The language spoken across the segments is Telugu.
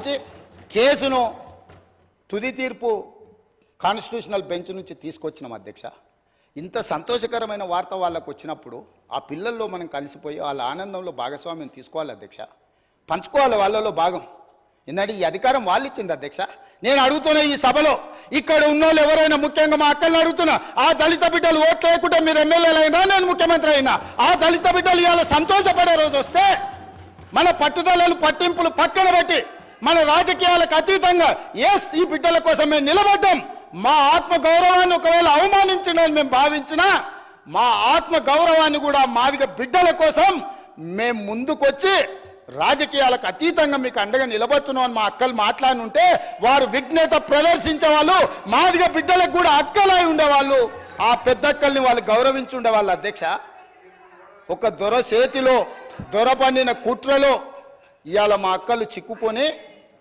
సంబంధించి కేసును తుది తీర్పు కాన్స్టిట్యూషనల్ బెంచ్ నుంచి తీసుకొచ్చినాం అధ్యక్ష. ఇంత సంతోషకరమైన వార్త వాళ్ళకు వచ్చినప్పుడు ఆ పిల్లల్లో మనం కలిసిపోయి వాళ్ళ ఆనందంలో భాగస్వామ్యం తీసుకోవాలి అధ్యక్ష. పంచుకోవాలి వాళ్ళలో భాగం. ఎందుకంటే ఈ అధికారం వాళ్ళు ఇచ్చింది అధ్యక్ష. నేను అడుగుతున్న ఈ సభలో ఇక్కడ ఉన్నోళ్ళు ఎవరైనా ముఖ్యంగా మా అక్కల్ని అడుగుతున్నా ఆ దళిత బిడ్డలు ఓట్లు లేకుంటే మీరు ఎమ్మెల్యేలైనా అయినా నేను ముఖ్యమంత్రి అయినా ఆ దళిత బిడ్డలు ఇవాళ సంతోషపడే రోజు వస్తే మన పట్టుదలలు పట్టింపులు పక్కన పెట్టి మన రాజకీయాలకు అతీతంగా ఎస్ ఈ బిడ్డల కోసం మేము నిలబడ్డాం. మా ఆత్మ గౌరవాన్ని ఒకవేళ అవమానించినని మేము భావించినా మా ఆత్మ గౌరవాన్ని కూడా మాదిగ బిడ్డల కోసం మేము ముందుకొచ్చి రాజకీయాలకు అతీతంగా మీకు అండగా నిలబడుతున్నాం అని మా అక్కలు మాట్లాడుంటే వారు విఘ్నత ప్రదర్శించే వాళ్ళు మాదిగ బిడ్డలకు కూడా అక్కలై ఉండేవాళ్ళు. ఆ పెద్దక్కల్ని వాళ్ళు గౌరవించి ఉండేవాళ్ళు అధ్యక్ష ఒక దొర చేతిలో దొర పండిన కుట్రలో ఇవాళ మా అక్కలు చిక్కుకొని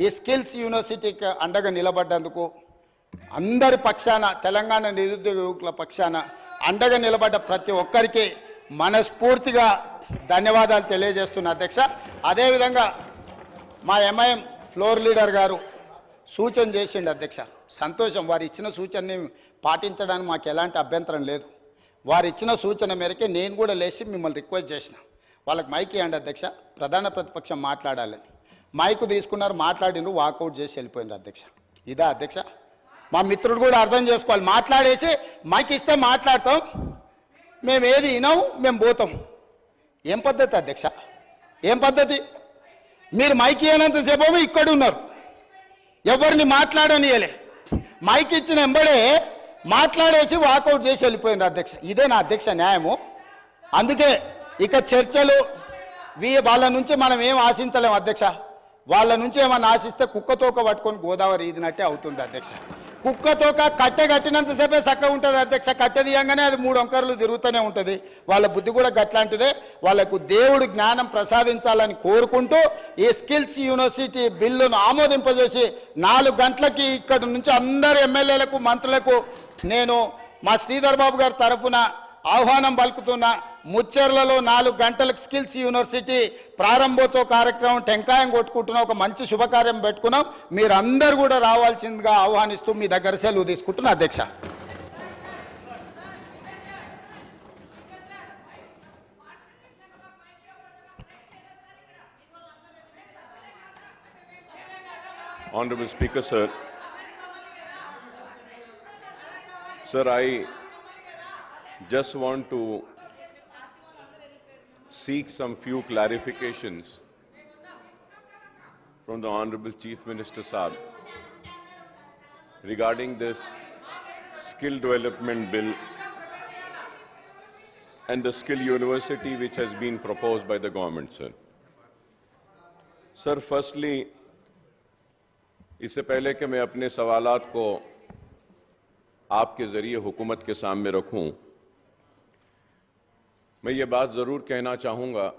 ఈ స్కిల్స్ యూనివర్సిటీకి అండగా నిలబడ్డందుకు అందరి పక్షాన తెలంగాణ నిరుద్యోగ యువకుల పక్షాన అండగా నిలబడ్డ ప్రతి ఒక్కరికి మనస్ఫూర్తిగా ధన్యవాదాలు తెలియజేస్తున్న అధ్యక్ష. అదేవిధంగా మా ఎంఐఎం ఫ్లోర్ లీడర్ గారు సూచన చేసిండు అధ్యక్ష. సంతోషం వారు ఇచ్చిన సూచనని పాటించడానికి మాకు ఎలాంటి అభ్యంతరం లేదు. వారు ఇచ్చిన సూచన మేరకే నేను కూడా లేచి మిమ్మల్ని రిక్వెస్ట్ చేసిన. వాళ్ళకి మైక్ ఇవ్వండి అధ్యక్ష. ప్రధాన ప్రతిపక్షం మాట్లాడాలని. మైక్ తీసుకున్నారు మాట్లాడిండ్రు వాకౌట్ చేసి వెళ్ళిపోయినారు అధ్యక్ష. ఇదా అధ్యక్ష? మా మిత్రుడు కూడా అర్థం చేసుకోవాలి. మాట్లాడేసి మైక్ ఇస్తే మాట్లాడతాం. మేము ఏది వినాం మేము పోతాం. ఏం పద్ధతి అధ్యక్ష? ఏం పద్ధతి? మీరు మైక్ ఇవ్వనంతసేపు ఇక్కడ ఉన్నారు. ఎవరిని మాట్లాడనియలే. మైక్ ఇచ్చిన ఎంబడే మాట్లాడేసి వాకౌట్ చేసి వెళ్ళిపోయినారు అధ్యక్ష. ఇదే నా అధ్యక్ష న్యాయము. అందుకే ఇక చర్చలు వీ వాళ్ళ నుంచి మనం ఏం ఆశించలేము అధ్యక్ష. వాళ్ళ నుంచి ఏమన్నా ఆశిస్తే కుక్కతోక పట్టుకొని గోదావరి ఈదినట్టే అవుతుంది అధ్యక్ష. కుక్కతోక కట్టె కట్టినంతసేపే చక్కగా ఉంటుంది అధ్యక్ష. కట్టె తీయంగానే అది మూడు అంకర్లు తిరుగుతూనే ఉంటుంది. వాళ్ళ బుద్ధి కూడా గట్లాంటిదే. వాళ్ళకు దేవుడు జ్ఞానం ప్రసాదించాలని కోరుకుంటూ ఈ స్కిల్స్ యూనివర్సిటీ బిల్లును ఆమోదింపజేసి నాలుగు గంటలకి ఇక్కడ నుంచి అందరు ఎమ్మెల్యేలకు మంత్రులకు నేను మా శ్రీధర్ బాబు గారి తరఫున ఆహ్వానం పలుకుతున్నా. ముచ్చెర్లలో నాలుగు గంటలకు స్కిల్స్ యూనివర్సిటీ ప్రారంభోత్సవ కార్యక్రమం టెంకాయం కొట్టుకుంటున్న ఒక మంచి శుభకార్యం పెట్టుకున్నాం మీరందరూ కూడా రావాల్సిందిగా ఆహ్వానిస్తూ మీ దగ్గర సెలవు తీసుకుంటున్నా అధ్యక్ష Honorable Speaker, sir. Sir, I just want to seek some few clarifications from the Honorable Chief Minister Saab regarding this skill development bill and the skill university which has been proposed by the government, sir. Sir, firstly, इससे पहले कि मैं अपने सवालात को आपके ज़रिए हुकूमत के सामने रखूं, میں یہ بات ضرور کہنا چاہوں گا